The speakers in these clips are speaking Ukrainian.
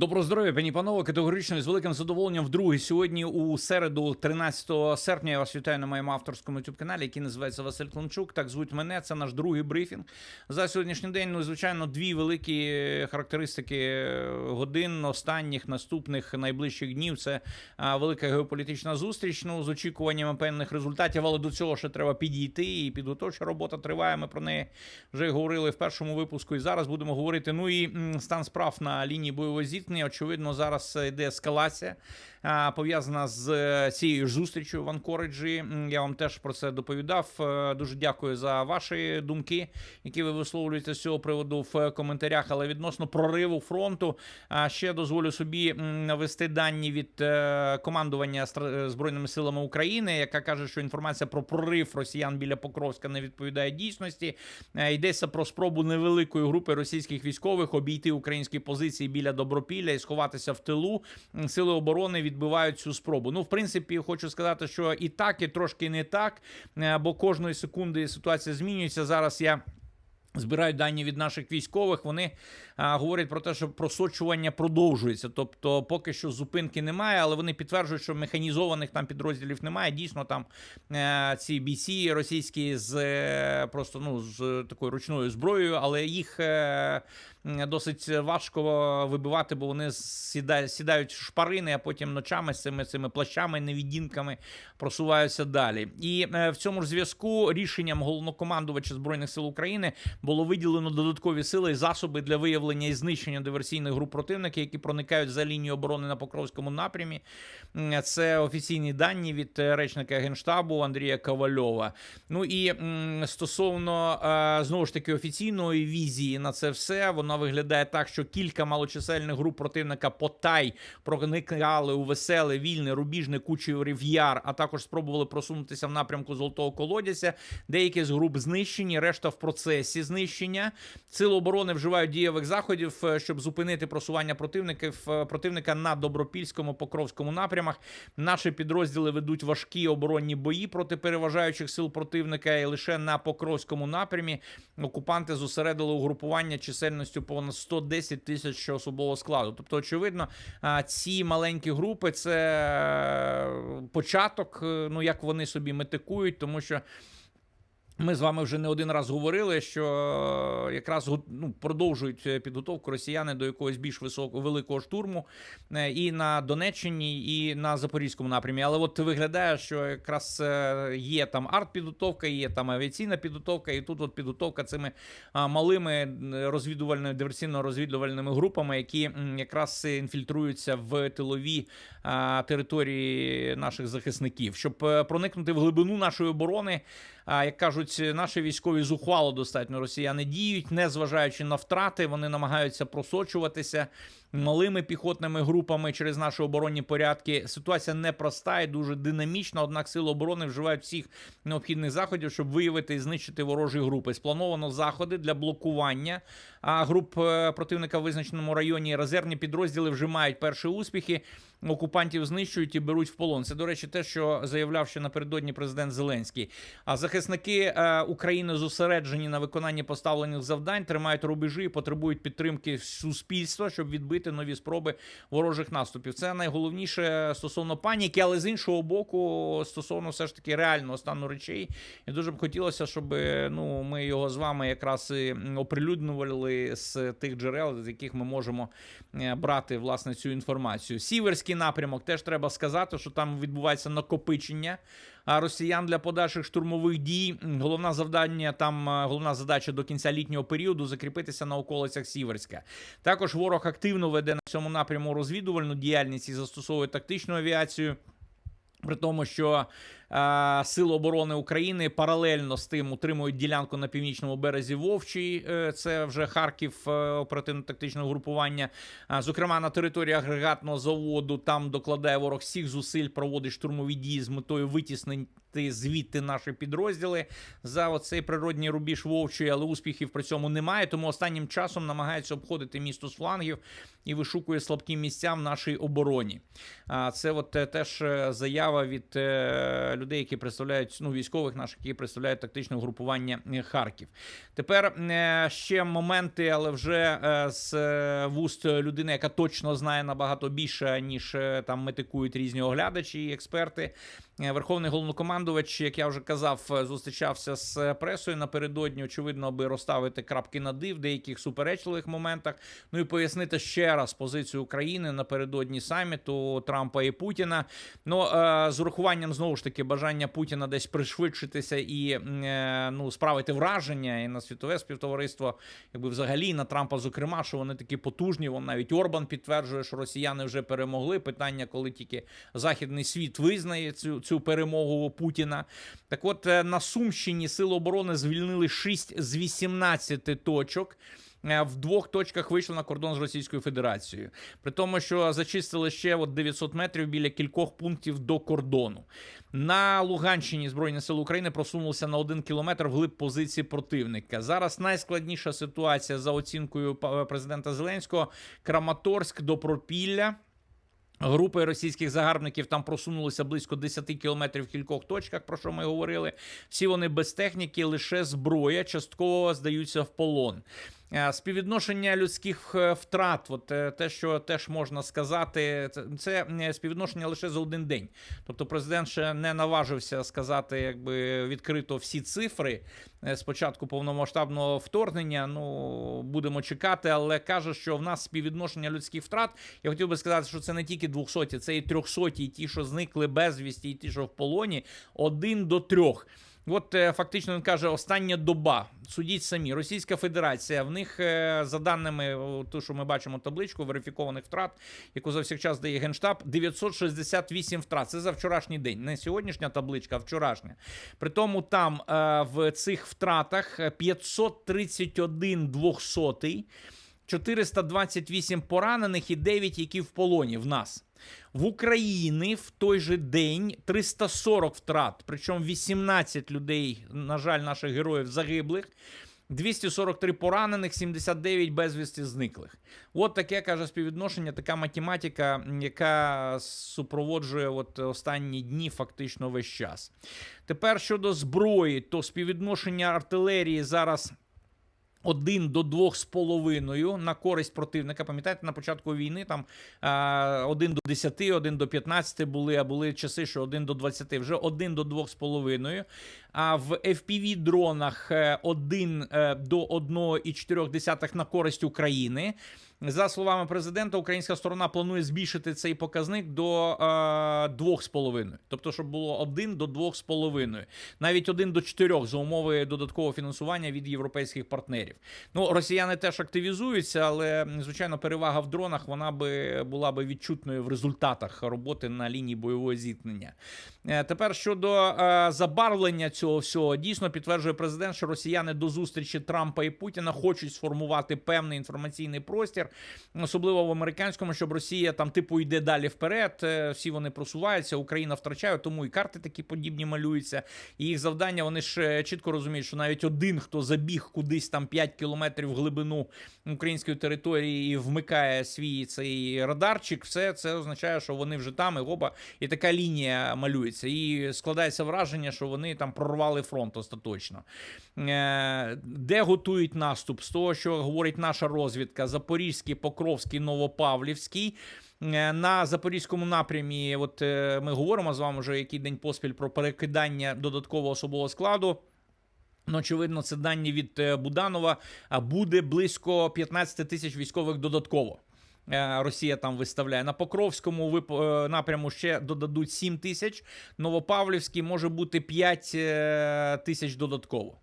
Доброго здоров'я, пані панове. Категорично і з великим задоволенням вдруге сьогодні у середу, 13 серпня. Я вас вітаю на моєму авторському youtube каналі, який називається Василь Клончук. Так звуть мене. Це наш другий брифінг. За сьогоднішній день, ну звичайно, дві великі характеристики годин останніх наступних найближчих днів. Це велика геополітична зустріч. Ну з очікуваннями певних результатів, але до цього ще треба підійти. І підготовча робота триває. Ми про неї вже говорили в першому випуску. І зараз будемо говорити. Ну і стан справ на лінії бойової зіткнення. Очевидно, зараз йде ескалація пов'язана з е, цією зустрічю в Анкориджі. Я вам теж про це доповідав. Е, Дуже дякую за ваші думки, які ви висловлюєте з цього приводу в коментарях. Але відносно прориву фронту, ще дозволю собі навести дані від е, командування е, збройними силами України, яка каже, що інформація про прорив росіян біля Покровська не відповідає дійсності. Е, Йдеться про спробу невеликої групи російських військових обійти українські позиції біля Добропілля і сховатися в тилу. Сили оборони відбивають цю спробу. Ну, в принципі, хочу сказати, що і так, і трошки не так, е, бо кожної секунди ситуація змінюється. Зараз я. Збирають дані від наших військових. Вони а, говорять про те, що просочування продовжується. Тобто, поки що зупинки немає, але вони підтверджують, що механізованих там підрозділів немає. Дійсно, там е, ці бійці російські з е, просто ну з такою ручною зброєю, але їх е, досить важко вибивати, бо вони сіда, сідають шпарини, а потім ночами з цими цими плащами, невідінками просуваються далі. І е, в цьому ж зв'язку рішенням головнокомандувача збройних сил України було виділено додаткові сили і засоби для виявлення і знищення диверсійних груп противника, які проникають за лінію оборони на Покровському напрямі. Це офіційні дані від е, речника генштабу Андрія Ковальова. Ну і стосовно е, знову ж таки офіційної візії на це все, вона виглядає так, що кілька малочисельних груп противника потай проникали у веселе, вільне, рубіжне кучів яр, а також спробували просунутися в напрямку Золотого колодязя. Деякі з груп знищені, решта в процесі знищення. Сили оборони вживають дієвих заходів, е, щоб зупинити просування противників е, противника на добропільському покровському напрямах. Наші підрозділи ведуть важкі оборонні бої проти переважаючих сил противника, і лише на покровському напрямі окупанти зосередили угрупування чисельністю понад 110 тисяч особового складу. Тобто, очевидно, ці маленькі групи це е, початок, е, ну як вони собі метикують, тому що. Ми з вами вже не один раз говорили, що е, якраз ну, продовжують е, підготовку росіяни до якогось більш високого великого штурму е, і на Донеччині, і на Запорізькому напрямі. Але от виглядає, що якраз є там артпідготовка, є там авіаційна підготовка, і тут от підготовка цими малими розвідувальними диверсійно-розвідувальними групами, які якраз інфільтруються в тилові території наших захисників, щоб проникнути в глибину нашої оборони. А як кажуть, наші військові зухвало достатньо. Росіяни діють, не зважаючи на втрати, вони намагаються просочуватися малими піхотними групами через наші оборонні порядки. Ситуація непроста і дуже динамічна. Однак сили оборони вживають всіх необхідних заходів, щоб виявити і знищити ворожі групи. Сплановано заходи для блокування груп е, противника в визначеному районі. Резервні підрозділи вже мають перші успіхи. Окупантів знищують і беруть в полон. Це, до речі, те, що заявляв ще напередодні президент Зеленський. А захисники е, України зосереджені на виконанні поставлених завдань, тримають рубежі і потребують підтримки суспільства, щоб відбити нові спроби ворожих наступів. Це найголовніше стосовно паніки, але з іншого боку, стосовно все ж таки реального стану речей. І дуже б хотілося, щоб ну ми його з вами якраз і оприлюднювали з тих джерел, з яких ми можемо е, брати власне цю інформацію. Сіверський напрямок теж треба сказати, що там відбувається накопичення росіян для подальших штурмових дій. Головна завдання там, головна задача до кінця літнього періоду закріпитися на околицях Сіверська. Також ворог активно веде на цьому напряму розвідувальну діяльність і застосовує тактичну авіацію. При тому, що е, Сили оборони України паралельно з тим утримують ділянку на північному березі Вовчий, е, це вже Харків, е, оперативно-тактичного групування. А, зокрема, на території агрегатного заводу там докладає ворог всіх зусиль, проводить штурмові дії з метою витіснень, вивести звідти наші підрозділи за оцей природній рубіж вовчої, але успіхів при цьому немає. Тому останнім часом намагається обходити місто з флангів і вишукує слабкі місця в нашій обороні. А це от е, теж е, заява від е, людей, які представляють ну, військових наших, які представляють тактичне угрупування Харків. Тепер ще моменти, але вже з вуст людини, яка точно знає набагато більше, ніж там метикують різні оглядачі і експерти. Верховний головнокомандувач, як я вже казав, зустрічався з пресою напередодні, очевидно, аби розставити крапки над «і» в деяких суперечливих моментах. Ну і пояснити ще раз позицію України напередодні саміту Трампа і Путіна. Ну е, з урахуванням знову ж таки бажання Путіна десь пришвидшитися і е, ну справити враження і на світове співтовариство, якби взагалі на Трампа, зокрема, що вони такі потужні. Вон навіть Орбан підтверджує, що росіяни вже перемогли. Питання, коли тільки західний світ визнає цю, цю перемогу Путіна. Так, от е, на Сумщині Сили оборони звільнили 6 з 18 точок. Е, В двох точках вийшли на кордон з Російською Федерацією, при тому, що зачистили ще от 900 метрів біля кількох пунктів до кордону. На Луганщині Збройні сили України просунулися на один кілометр вглиб позиції противника. Зараз найскладніша ситуація за оцінкою президента Зеленського: Краматорськ до Пропілля. Групи російських загарбників там просунулися близько 10 кілометрів в кількох точках, про що ми говорили. Всі вони без техніки, лише зброя, частково здаються в полон. Е, Співвідношення людських е, втрат, от е, те, що теж можна сказати, це, співвідношення лише за один день. Тобто президент ще не наважився сказати якби відкрито всі цифри е, з початку повномасштабного вторгнення. Ну будемо чекати, але каже, що в нас співвідношення людських втрат. Я хотів би сказати, що це не тільки 200, це і 300, і ті, що зникли безвісті, і ті, що в полоні, один до трьох. От е, фактично він каже, остання доба. Судіть самі. Російська Федерація. В них, е, за даними, ту, що ми бачимо табличку верифікованих втрат, яку за всіх час дає Генштаб, 968 втрат. Це за вчорашній день. Не сьогоднішня табличка, а вчорашня. При тому там е, в цих втратах е, 531 двохсотий, 428 поранених і 9, які в полоні в нас. В Україні в той же день 340 втрат, причому 18 людей, на жаль, наших героїв загиблих. 243 поранених, 79 безвісті зниклих. От таке каже співвідношення, така математика, яка супроводжує от останні дні фактично весь час. Тепер щодо зброї, то співвідношення артилерії зараз. Один до двох з половиною на користь противника. Пам'ятаєте, на початку війни там а, один до 10, один до 15 були, а були часи, що один до 20, вже один до двох з половиною. А в FPV дронах е, один е, до 1,4 на користь України. За словами президента, українська сторона планує збільшити цей показник до е, 2,5. Тобто, щоб було 1 до 2,5. Навіть 1 до 4 за умови додаткового фінансування від європейських партнерів. Ну, росіяни теж активізуються, але звичайно, перевага в дронах вона би була би відчутною в результатах роботи на лінії бойового зіткнення. Е, Тепер щодо е, забарвлення цього всього, дійсно підтверджує президент, що росіяни до зустрічі Трампа і Путіна хочуть сформувати певний інформаційний простір, особливо в американському, щоб Росія там типу йде далі вперед. е, Всі вони просуваються, Україна втрачає, тому і карти такі подібні малюються. І їх завдання вони ж е, чітко розуміють, що навіть один, хто забіг кудись там 5 кілометрів в глибину української території і вмикає свій цей радарчик, все це означає, що вони вже там і оба, і така лінія малюється. І складається враження, що вони там прорвали фронт остаточно. Е, Де готують наступ? З того, що говорить наша розвідка: Запорізький, Покровський, Новопавлівський. Е, На запорізькому напрямі, от е, ми говоримо з вами вже який день поспіль про перекидання додаткового особового складу. Ну, очевидно, це дані від Буданова. А буде близько 15 тисяч військових додатково. Росія там виставляє на Покровському напряму ще додадуть 7 тисяч. Новопавлівський може бути 5 е, тисяч додатково.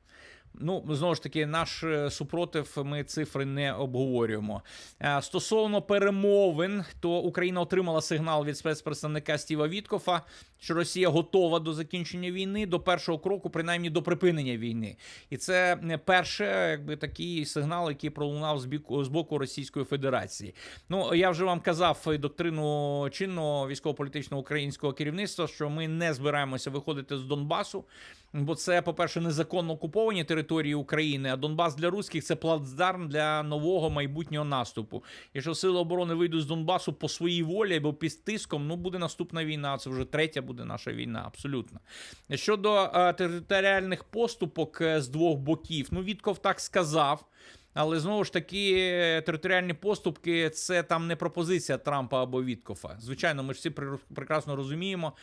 Ну, знову ж таки, наш е, супротив, ми цифри не обговорюємо. Е, Стосовно перемовин, то Україна отримала сигнал від спецпредставника Стіва Віткофа, що Росія готова до закінчення війни, до першого кроку, принаймні до припинення війни. І це не перший, якби такий сигнал, який пролунав з біку з боку Російської Федерації. Ну я вже вам казав доктрину чинного військово-політичного українського керівництва, що ми не збираємося виходити з Донбасу. Бо це, по-перше, незаконно окуповані території України, а Донбас для русських це плацдарм для нового майбутнього наступу. Якщо сили оборони вийдуть з Донбасу по своїй волі або під тиском, ну буде наступна війна. Це вже третя буде наша війна, абсолютно. Щодо е, територіальних поступок е, з двох боків, ну Вітков так сказав. Але знову ж таки, територіальні поступки це там не пропозиція Трампа або Віткофа. Звичайно, ми ж всі прекрасно розуміємо,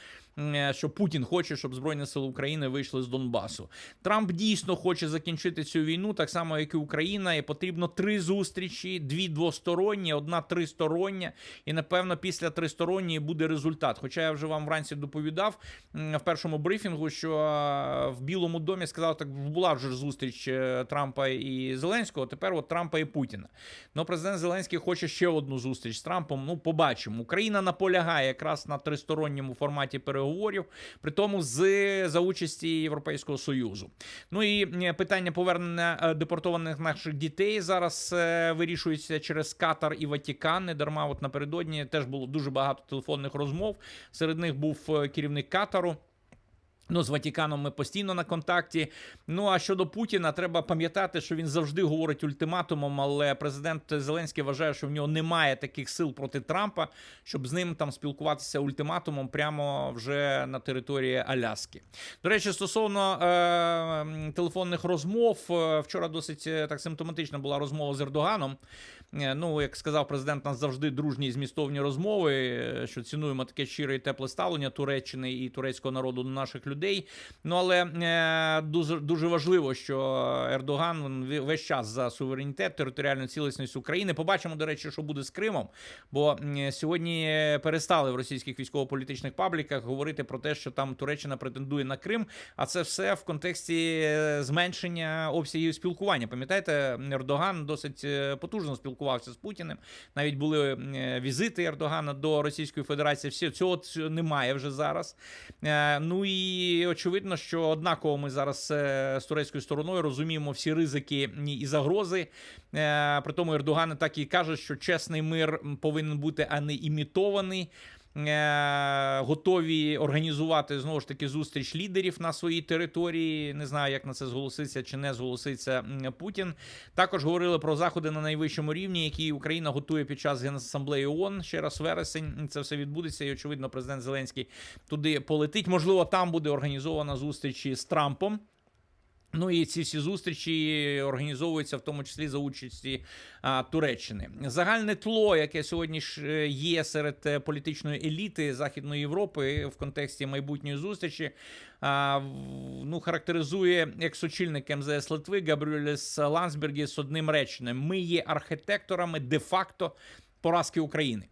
що Путін хоче, щоб Збройні Сили України вийшли з Донбасу. Трамп дійсно хоче закінчити цю війну, так само як і Україна. І потрібно три зустрічі: дві двосторонні, одна тристороння. І напевно після тристоронньої буде результат. Хоча я вже вам вранці доповідав в першому брифінгу, що е, в Білому домі сказав, так була вже зустріч е, Трампа і Зеленського. Тепер от Трампа і Путіна. Ну, президент Зеленський хоче ще одну зустріч з Трампом. Ну, побачимо. Україна наполягає якраз на тристоронньому форматі переговорів, при тому з за участі Європейського союзу. Ну і питання повернення е, депортованих наших дітей зараз е, вирішується через Катар і Ватікан. Не дарма, от напередодні теж було дуже багато телефонних розмов. Серед них був е, керівник Катару. Ну, з Ватіканом ми постійно на контакті. Ну а щодо Путіна, треба пам'ятати, що він завжди говорить ультиматумом, але президент Зеленський вважає, що в нього немає таких сил проти Трампа, щоб з ним там спілкуватися ультиматумом прямо вже на території Аляски. До речі, стосовно е, телефонних розмов, е, вчора досить е, так симптоматична була розмова з Ердоганом. Е, Ну, як сказав президент, нас завжди дружні і змістовні розмови, е, що цінуємо таке щире і тепле ставлення Туреччини і турецького народу до наших людей. Ну але е, дуже дуже важливо, що Ердоган весь час за суверенітет, територіальну цілісність України. Побачимо, до речі, що буде з Кримом. Бо сьогодні перестали в російських військово-політичних пабліках говорити про те, що там Туреччина претендує на Крим. А це все в контексті зменшення обсягів спілкування. Пам'ятаєте, Ердоган досить потужно спілкувався з Путіним. Навіть були е, візити Ердогана до Російської Федерації. Всі цього немає вже зараз. Е, Ну і очевидно, що однаково ми зараз е, з турецькою стороною розуміємо всі ризики і загрози. При тому Ердоган так і каже, що чесний мир повинен бути, а не імітований. Е, Готові організувати знову ж таки зустріч лідерів на своїй території. Не знаю, як на це зголоситься чи не зголоситься Путін. Також говорили про заходи на найвищому рівні, які Україна готує під час Генасамблеї ООН. Ще раз вересень це все відбудеться, і очевидно, президент Зеленський туди полетить. Можливо, там буде організована зустріч із Трампом. Ну і ці всі зустрічі організовуються в тому числі за участі а, Туреччини. Загальне тло, яке сьогодні ж е, є серед е, політичної еліти Західної Європи в контексті майбутньої зустрічі, а, ну, характеризує екс-очільник МЗС Литви Габріеліс Лансбергіс одним реченням: ми є архітекторами де-факто поразки України.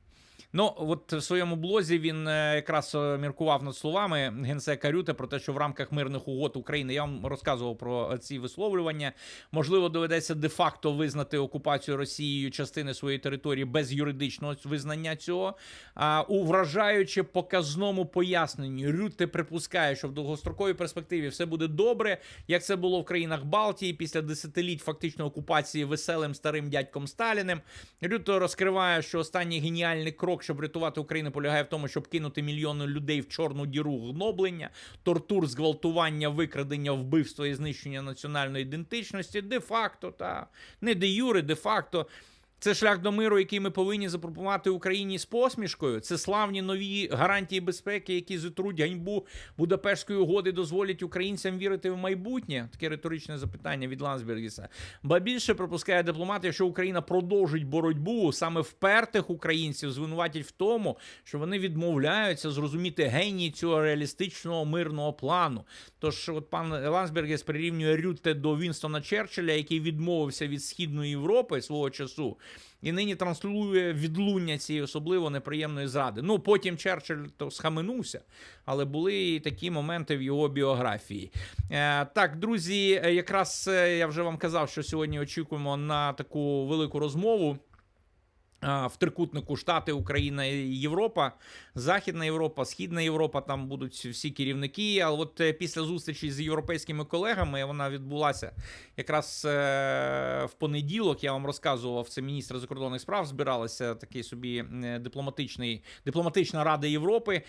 Ну, от в своєму блозі він е, якраз е, міркував над словами генсека Рюте про те, що в рамках мирних угод України я вам розказував про ці висловлювання. Можливо, доведеться де-факто визнати окупацію Росією частини своєї території без юридичного визнання цього. А у вражаючи показному поясненні, Рюте припускає, що в довгостроковій перспективі все буде добре, як це було в країнах Балтії після десятиліть фактично окупації веселим старим дядьком Сталіним. Рюто розкриває, що останній геніальний крок, щоб рятувати Україну, полягає в тому, щоб кинути мільйони людей в чорну діру гноблення, тортур, зґвалтування, викрадення, вбивства і знищення національної ідентичності. Де-факто, та не де юри, де-факто. Це шлях до миру, який ми повинні запропонувати Україні з посмішкою. Це славні нові гарантії безпеки, які зітруть ганьбу Будапештської угоди, дозволять українцям вірити в майбутнє. Таке риторичне запитання від Лансбергіса. Ба більше пропускає дипломат, якщо Україна продовжить боротьбу, саме впертих українців звинуватять в тому, що вони відмовляються зрозуміти геній цього реалістичного мирного плану. Тож, от пан Лансбергіс прирівнює Рютте до Вінстона Черчилля, який відмовився від східної Європи свого часу і нині транслює відлуння цієї особливо неприємної зради. Ну потім Черчилль то схаменувся, але були і такі моменти в його біографії. Е, так, друзі, якраз е, я вже вам казав, що сьогодні очікуємо на таку велику розмову. В трикутнику Штати, Україна і Європа, Західна Європа, Східна Європа, там будуть всі керівники. А от е, після зустрічі з європейськими колегами вона відбулася якраз е, в понеділок. Я вам розказував, це міністр закордонних справ збиралася такий собі е, дипломатичний дипломатична рада Європи.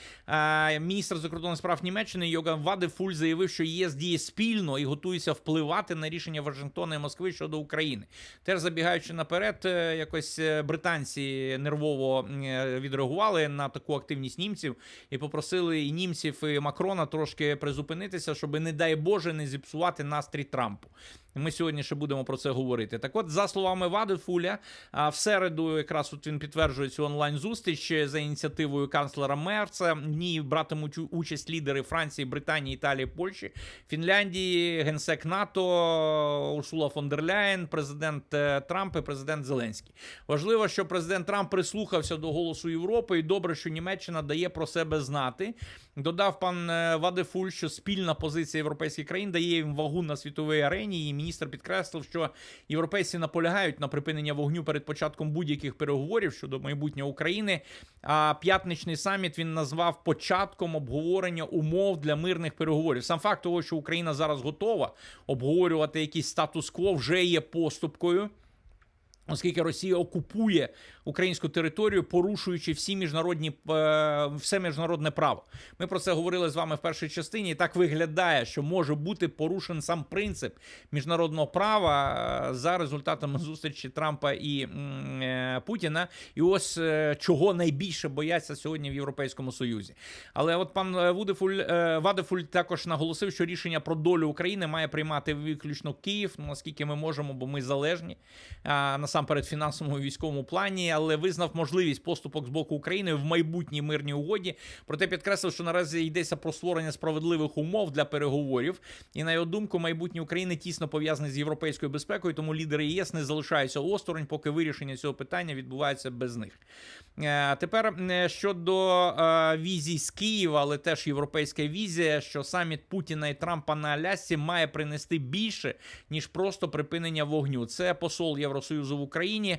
Міністр закордонних справ Німеччини Йоган Вадефуль заявив, що ЄС діє спільно і готується впливати на рішення Вашингтона і Москви щодо України. Теж забігаючи наперед, якось е, британці нервово е, відреагували на таку активність німців і попросили і німців, і Макрона трошки призупинитися, щоб, не дай Боже, не зіпсувати настрій Трампу. Ми сьогодні ще будемо про це говорити. Так, от, за словами Вадефуля, а, в середу якраз от він підтверджує цю онлайн-зустріч за ініціативою канцлера Мерца. В ній братимуть участь лідери Франції, Британії, Італії, Польщі, Фінляндії, генсек НАТО, Урсула фон дер Ляєн, президент е, Трамп і президент Зеленський. Важливо, що президент Трамп прислухався до голосу Європи, і добре, що Німеччина дає про себе знати. Додав пан е, Вадефуль, що спільна позиція європейських країн дає їм вагу на світовій арені. І міністр підкреслив, що європейці наполягають на припинення вогню перед початком будь-яких переговорів щодо майбутнього України. А п'ятничний саміт він назвав початком обговорення умов для мирних переговорів. Сам факт того, що Україна зараз готова обговорювати якийсь статус-кво, вже є поступкою. Оскільки Росія окупує українську територію, порушуючи всі міжнародні е, все міжнародне право. Ми про це говорили з вами в першій частині. І так виглядає, що може бути порушен сам принцип міжнародного права е, за результатами зустрічі Трампа і е, Путіна. І ось чого найбільше бояться сьогодні в Європейському Союзі. Але от пан Вудефуль Вадефуль також наголосив, що рішення про долю України має приймати виключно Київ, наскільки ми можемо, бо ми залежні насамперед фінансовому військовому плані, але визнав можливість поступок з боку України в майбутній мирній угоді. Проте підкреслив, що наразі йдеться про створення справедливих умов для переговорів. І на його думку, майбутнє України тісно пов'язане з європейською безпекою, тому лідери ЄС не залишаються осторонь, поки вирішення цього питання відбувається без них. Е, Тепер е, щодо е, візій з Києва, але теж європейська візія, що саміт Путіна і Трампа на Алясці має принести більше ніж просто припинення вогню. Це посол Євросоюзу в Україні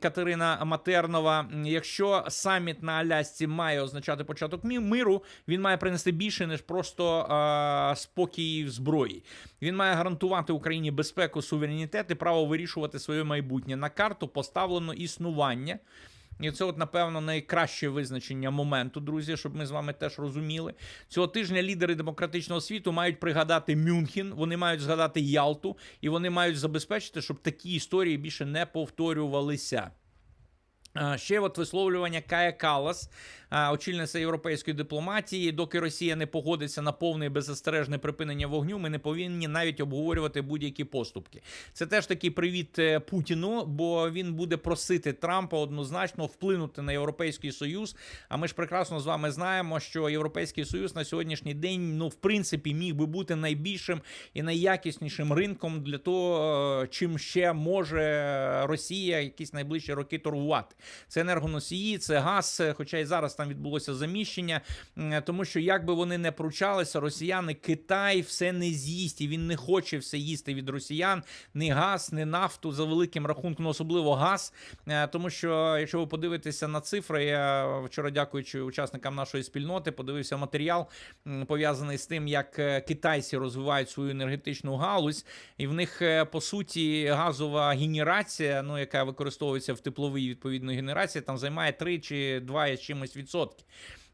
Катерина Матернова. Якщо саміт на Алясці має означати початок миру, він має принести більше ніж просто е, спокій в зброї. Він має гарантувати Україні безпеку, суверенітет і право вирішувати своє майбутнє. На карту поставлено існування. І це, от, напевно, найкраще визначення моменту, друзі, щоб ми з вами теж розуміли. Цього тижня лідери демократичного світу мають пригадати Мюнхен, вони мають згадати Ялту, і вони мають забезпечити, щоб такі історії більше не повторювалися. Ще от висловлювання Кая Калас, очільниця європейської дипломатії. Доки Росія не погодиться на повне і беззастережне припинення вогню, ми не повинні навіть обговорювати будь-які поступки. Це теж такий привіт е, Путіну, бо він буде просити Трампа однозначно вплинути на європейський союз. А ми ж прекрасно з вами знаємо, що європейський союз на сьогоднішній день, ну в принципі, міг би бути найбільшим і найякіснішим ринком для того, е, чим ще може Росія якісь найближчі роки торгувати. Це енергоносії, це газ. е, Хоча і зараз там там відбулося заміщення, тому що як би вони не пручалися, росіяни Китай все не з'їсть і він не хоче все їсти від росіян. Ні газ, ні нафту за великим рахунком, ну, особливо газ. Е, тому що, якщо ви подивитеся на цифри, я вчора, дякуючи учасникам нашої спільноти, подивився матеріал пов'язаний з тим, як е, китайці розвивають свою енергетичну галузь, і в них е, по суті газова генерація, ну яка використовується в тепловій відповідної генерації, там займає 3 чи 2 чимось відсотків. 3%.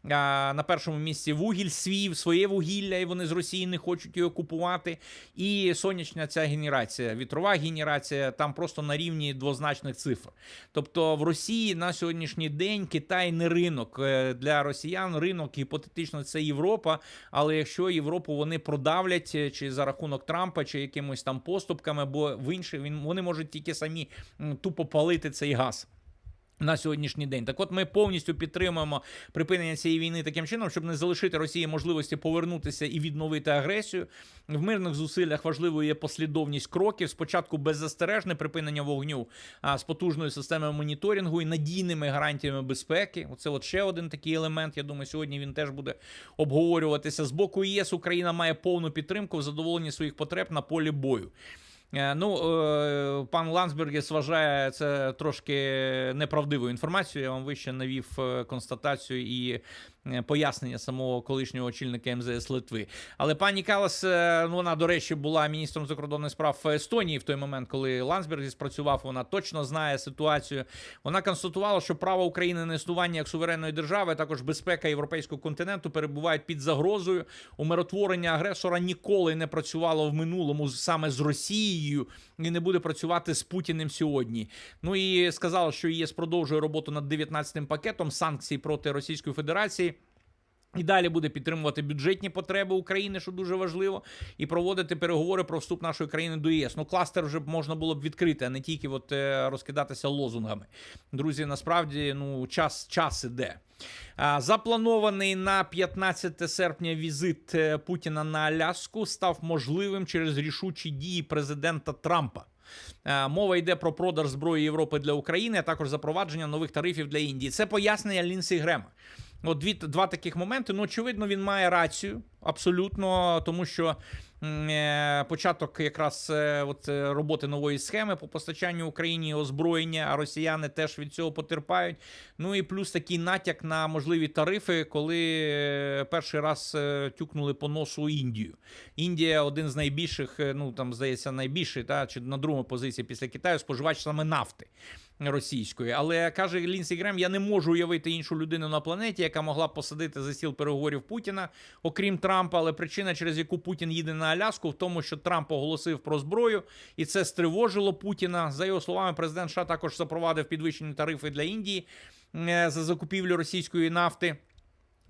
На першому місці вугіль свій, своє вугілля, і вони з Росії не хочуть його купувати. І сонячна ця генерація, вітрова генерація там просто на рівні двозначних цифр. Тобто в Росії на сьогоднішній день Китай не ринок е, для росіян. Ринок гіпотетично це Європа. Але якщо Європу вони продавлять е, чи за рахунок Трампа, чи якимось там поступками, бо в інших він вони можуть тільки самі тупо палити цей газ. На сьогоднішній день так, от ми повністю підтримуємо припинення цієї війни таким чином, щоб не залишити Росії можливості повернутися і відновити агресію. В мирних зусиллях важливою є послідовність кроків. Спочатку беззастережне припинення вогню а, з потужною системою моніторингу і надійними гарантіями безпеки. Оце от ще один такий елемент. Я думаю, сьогодні він теж буде обговорюватися. З боку ЄС Україна має повну підтримку в задоволенні своїх потреб на полі бою. Е, Ну, е, пан Ландсбергес вважає це трошки неправдивою інформацією. Я вам вище навів е, констатацію і пояснення самого колишнього очільника МЗС Литви. Але пані Калас, е, ну, вона, до речі, була міністром закордонних справ Естонії в той момент, коли Ландсбергес працював. Вона точно знає ситуацію. Вона констатувала, що право України на існування як суверенної держави, також безпека європейського континенту перебувають під загрозою. Умиротворення агресора ніколи не працювало в минулому саме з Росією і не буде працювати з Путіним сьогодні. Ну і сказала, що ЄС продовжує роботу над 19-м пакетом санкцій проти Російської Федерації. І далі буде підтримувати бюджетні потреби України, що дуже важливо, і проводити переговори про вступ нашої країни до ЄС. Ну, кластер вже можна було б відкрити, а не тільки от, е, розкидатися лозунгами. Друзі, насправді ну, час, час іде. Запланований на 15 серпня візит е, Путіна на Аляску став можливим через рішучі дії президента Трампа. Мова йде про продаж зброї Європи для України, а також запровадження нових тарифів для Індії. Це пояснення Лінсі Грема. От дві, два таких моменти. Ну, очевидно, він має рацію абсолютно, тому що е, початок якраз е, от, е, роботи нової схеми по постачанню Україні озброєння, а росіяни теж від цього потерпають. Ну і плюс такий натяк на можливі тарифи, коли е, перший раз е, тюкнули по носу Індію. Індія один з найбільших, е, ну там здається, найбільший, та чи на другому позиції після Китаю споживач саме нафти російської. Але каже Лінсі Грем, я не можу уявити іншу людину на планеті, яка могла б посадити за стіл переговорів Путіна, окрім Трампа. Але причина, через яку Путін їде на Аляску, в тому, що Трамп оголосив про зброю, і це стривожило Путіна. За його словами, президент США також запровадив підвищені тарифи для Індії е, за закупівлю російської нафти.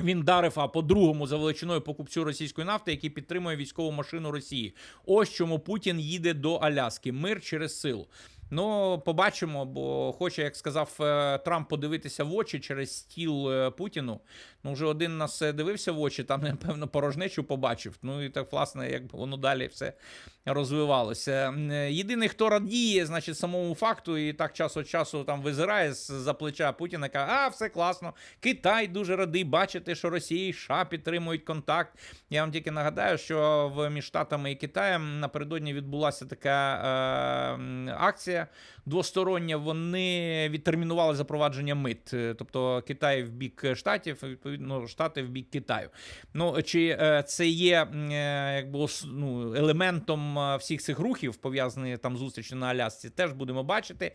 Він дарив, а по-другому за величиною покупцю російської нафти, який підтримує військову машину Росії. Ось чому Путін їде до Аляски. Мир через силу. Ну, побачимо, бо хоче, як сказав е, Трамп, подивитися в очі через стіл е, Путіну. Ну, вже один нас е, дивився в очі, там, напевно, порожнечу побачив. Ну і так, власне, як воно далі все розвивалося. Єдиний, хто радіє, значить, самому факту, і так час від часу там визирає з-за плеча Путіна, каже, а, все класно. Китай дуже радий бачити, що Росія і США підтримують контакт. Я вам тільки нагадаю, що між Штатами і Китаєм напередодні відбулася така е, м, двостороння. Вони відтермінували запровадження мит, Е, тобто Китай в бік штатів, відповідно, штати в бік Китаю. Ну чи е, це є е, якби ну, елементом всіх цих рухів, пов'язаних там зустрічі на Алясці, теж будемо бачити.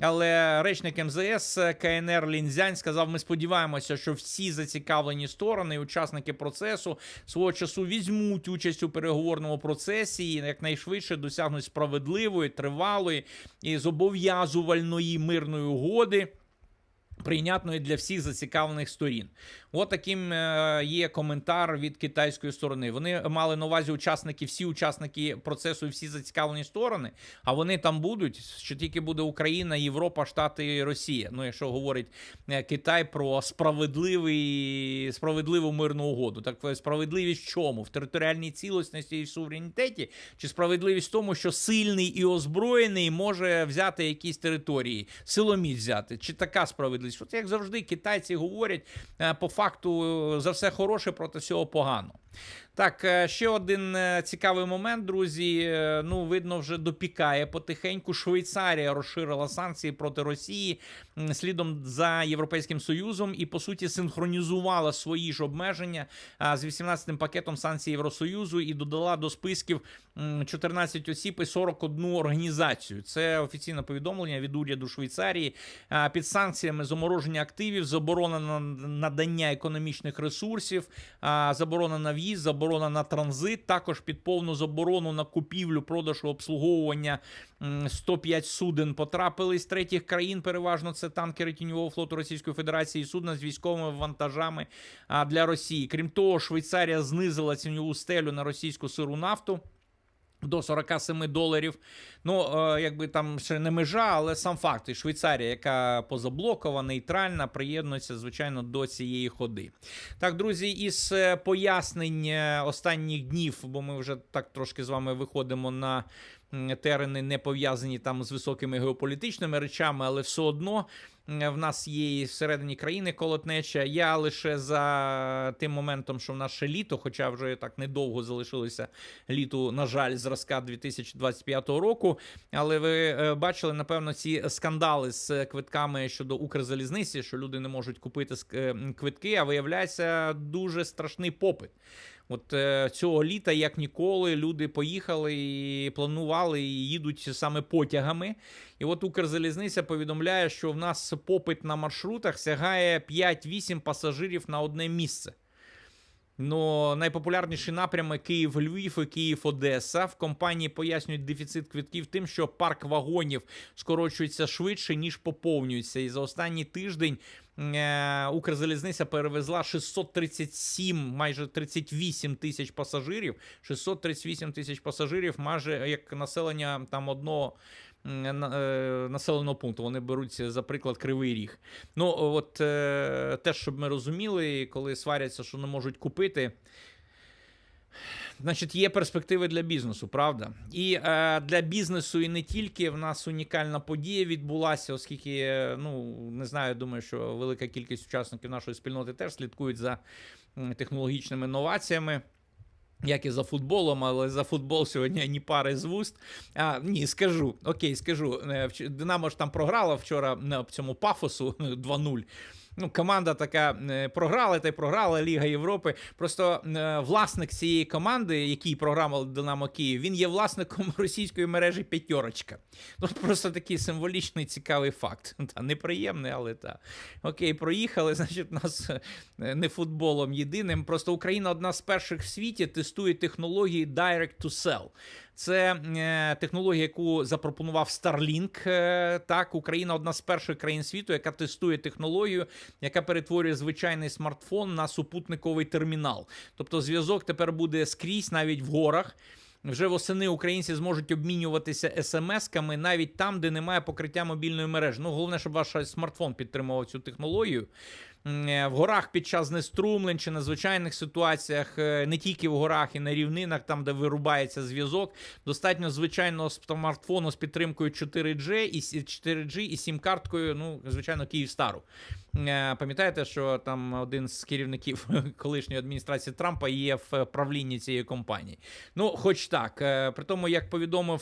Але речник МЗС КНР Лінзянь сказав: ми сподіваємося, що всі зацікавлені сторони, учасники процесу свого часу візьмуть участь у переговорному процесі і якнайшвидше досягнуть справедливої, тривалої і зобов'язувальної мирної угоди. Прийнятної для всіх зацікавлених сторін. От таким е, є коментар від китайської сторони. Вони мали на увазі учасники, всі учасники процесу, всі зацікавлені сторони. А вони там будуть, що тільки буде Україна, Європа, Штати і Росія. Ну, якщо говорить е, Китай про справедливий, справедливу мирну угоду. Так е, справедливість в чому? В територіальній цілісності і суверенітеті? Чи справедливість в тому, що сильний і озброєний може взяти якісь території, силоміць взяти? Чи така справедливість? От як завжди, китайці говорять е, по факту е, за все хороше проти всього погано. Так, е, ще один е, цікавий момент, друзі. Е, Ну, видно, вже допікає потихеньку. Швейцарія розширила санкції проти Росії слідом за Європейським Союзом і, по суті, синхронізувала свої ж обмеження з 18-м пакетом санкцій Євросоюзу і додала до списків м, 14 осіб і 41 організацію. Це офіційне повідомлення від уряду Швейцарії. Під санкціями замороження активів, заборона на надання економічних ресурсів, заборона на в'їзд, заборона на транзит, також під повну заборону на купівлю, продаж і обслуговування м, 105 суден потрапили з третіх країн. Переважно це танкери тіньового флоту Російської Федерації, судна з військовими вантажами для Росії. Крім того, Швейцарія знизила цінову стелю на російську сиру нафту. До 47 доларів. Ну, е, якби там ще не межа, але сам факт. І Швейцарія, яка позаблокова, нейтральна, приєднується, звичайно, до цієї ходи. Так, друзі, із е, пояснень е, останніх днів, бо ми вже так трошки з вами виходимо на терени, не пов'язані там з високими геополітичними речами, але все одно в нас є і всередині країни колотнеча. Я лише за тим моментом, що в нас ще літо, хоча вже так недовго залишилося літу, на жаль, зразка 2025 року. Але ви е, бачили, напевно, ці скандали з квитками щодо Укрзалізниці, що люди не можуть купити квитки, а виявляється дуже страшний попит. От е, цього літа, як ніколи, люди поїхали і планували і їдуть саме потягами. І от Укрзалізниця повідомляє, що в нас попит на маршрутах сягає 5-8 пасажирів на одне місце. Ну, найпопулярніші напрями Київ-Львів і Київ-Одеса. В компанії пояснюють дефіцит квитків тим, що парк вагонів скорочується швидше, ніж поповнюється. І за останній тиждень е, Укрзалізниця перевезла 637, майже 38 тисяч пасажирів. 638 тисяч пасажирів, майже як населення там одного. Е, Населеного пункту вони беруть за приклад Кривий Ріг. Ну, от е, теж, щоб ми розуміли, коли сваряться, що не можуть купити. Значить, є перспективи для бізнесу, правда? І е, для бізнесу, і не тільки в нас унікальна подія відбулася, оскільки, е, ну не знаю, думаю, що велика кількість учасників нашої спільноти теж слідкують за технологічними новаціями. Як і за футболом, але за футбол сьогодні ні пари з вуст. А, ні, скажу. Окей, скажу. Е, Динамо ж там програла вчора на цьому пафосу 2-0. Ну, команда така е, програла та й програла Ліга Європи. Просто е, власник цієї команди, який програв Динамо Київ, він є власником російської мережі П'ятьорочка. Ну, просто такий символічний цікавий факт. Та неприємний, але та. Окей, проїхали. Значить, нас е, не футболом єдиним. Просто Україна одна з перших в світі тестує технології Direct to Sell. Це е, технологія, яку запропонував Starlink. Е, так, Україна одна з перших країн світу, яка тестує технологію, яка перетворює звичайний смартфон на супутниковий термінал. Тобто зв'язок тепер буде скрізь, навіть в горах. Вже восени українці зможуть обмінюватися смс-ками навіть там, де немає покриття мобільної мережі. Ну, головне, щоб ваш смартфон підтримував цю технологію. Е, В горах під час знеструмлень чи надзвичайних ситуаціях, е, не тільки в горах і на рівнинах, там де вирубається зв'язок, достатньо звичайного смартфону з підтримкою 4G і с- 4G і сім-карткою, ну, звичайно, Київстару. Е, Пам'ятаєте, що там один з керівників колишньої адміністрації Трампа є в правлінні цієї компанії. Ну, хоч так. При тому, як повідомив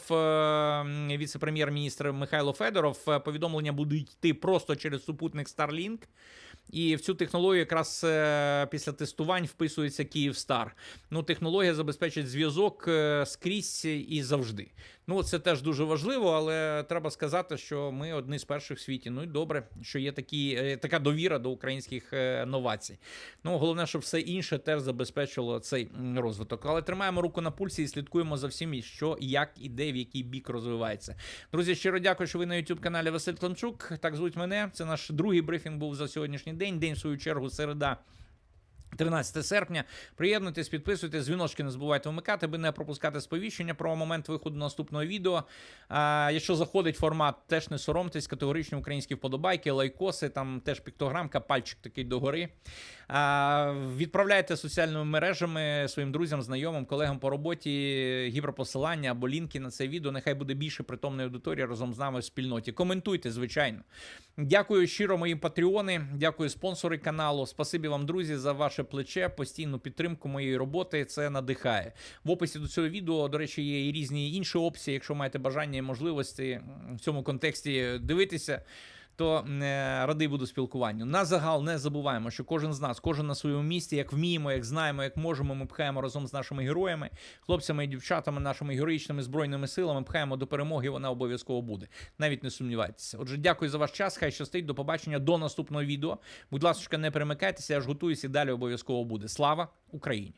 віце-прем'єр-міністр Михайло Федоров, повідомлення будуть йти просто через супутник Starlink. І в цю технологію якраз е, після тестувань вписується Київстар. Ну, технологія забезпечить зв'язок е, скрізь і завжди. Ну, це теж дуже важливо, але треба сказати, що ми одні з перших в світі. Ну і добре, що є такі, е, така довіра до українських е, новацій. Ну, головне, щоб все інше теж забезпечило цей розвиток. Але тримаємо руку на пульсі і слідкуємо за всім, що, як і де, в який бік розвивається. Друзі, щиро дякую, що ви на youtube каналі Василь Климчук. Так звуть мене. Це наш другий брифінг був за сьогоднішній день. День, в свою чергу, середа. 13 серпня. Приєднуйтесь, підписуйтесь, дзвіночки не забувайте вмикати, аби не пропускати сповіщення про момент виходу наступного відео. А, якщо заходить формат, теж не соромтесь, категоричні українські вподобайки, лайкоси, там теж піктограмка, пальчик такий догори. А, відправляйте соціальними мережами своїм друзям, знайомим, колегам по роботі гіперпосилання або лінки на це відео. Нехай буде більше притомної аудиторії разом з нами в спільноті. Коментуйте, звичайно. Дякую щиро, мої патреони. Дякую спонсори каналу. Спасибі вам, друзі, за ваше плече, постійну підтримку моєї роботи. Це надихає. В описі до цього відео, до речі, є і різні інші опції. Якщо маєте бажання і можливості в цьому контексті дивитися. То е, радий буду спілкуванню. На загал не забуваємо, що кожен з нас, кожен на своєму місці, як вміємо, як знаємо, як можемо, ми пхаємо разом з нашими героями, хлопцями і дівчатами, нашими героїчними збройними силами, пхаємо до перемоги. Вона обов'язково буде. Навіть не сумнівайтеся. Отже, дякую за ваш час. Хай щастить. До побачення до наступного відео. Будь ласка, не перемикайтеся, я ж готуюся і далі обов'язково буде. Слава Україні!